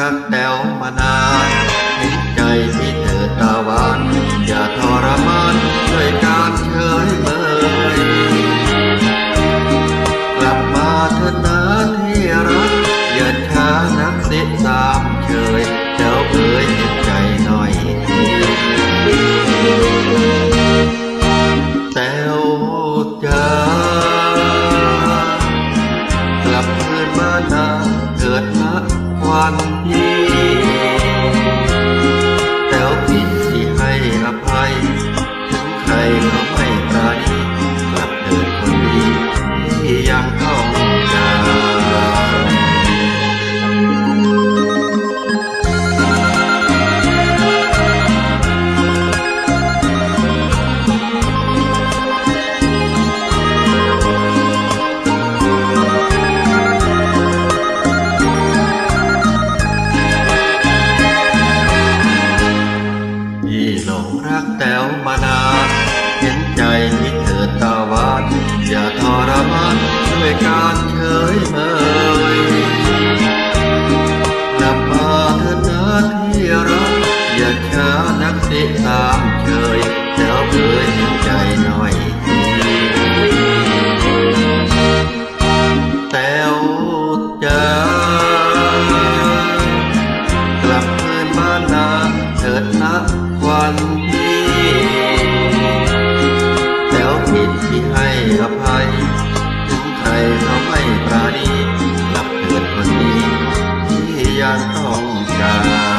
รักแต้วมานานห็นใจพี่เธอตาหวานอย่าทรมานด้วยการเฉยเมยกลับมาเถิดนะที่รักอย่าช้านักเสียสามเฉยแต้วเอ๋ยเห็นใจหน่อยทีแต้ว วัน พี่หลงรักแต้วมานานเห็นใจที่เธอตาหวานอย่าทรมานด้วยการเฉยเมยกลับมาเถิดนะที่รักอย่าช้านักสิสามเฉยแล้วเอ่ยเห็นใจหน่อยแต้วจ้ากลับคืนบ้านนาเถิดนะ วันที่แล้วผิดที่ให้อภัย ถึงใครเขาไม่ปราณีกลับเถิดคนดีที่ยังต้องการ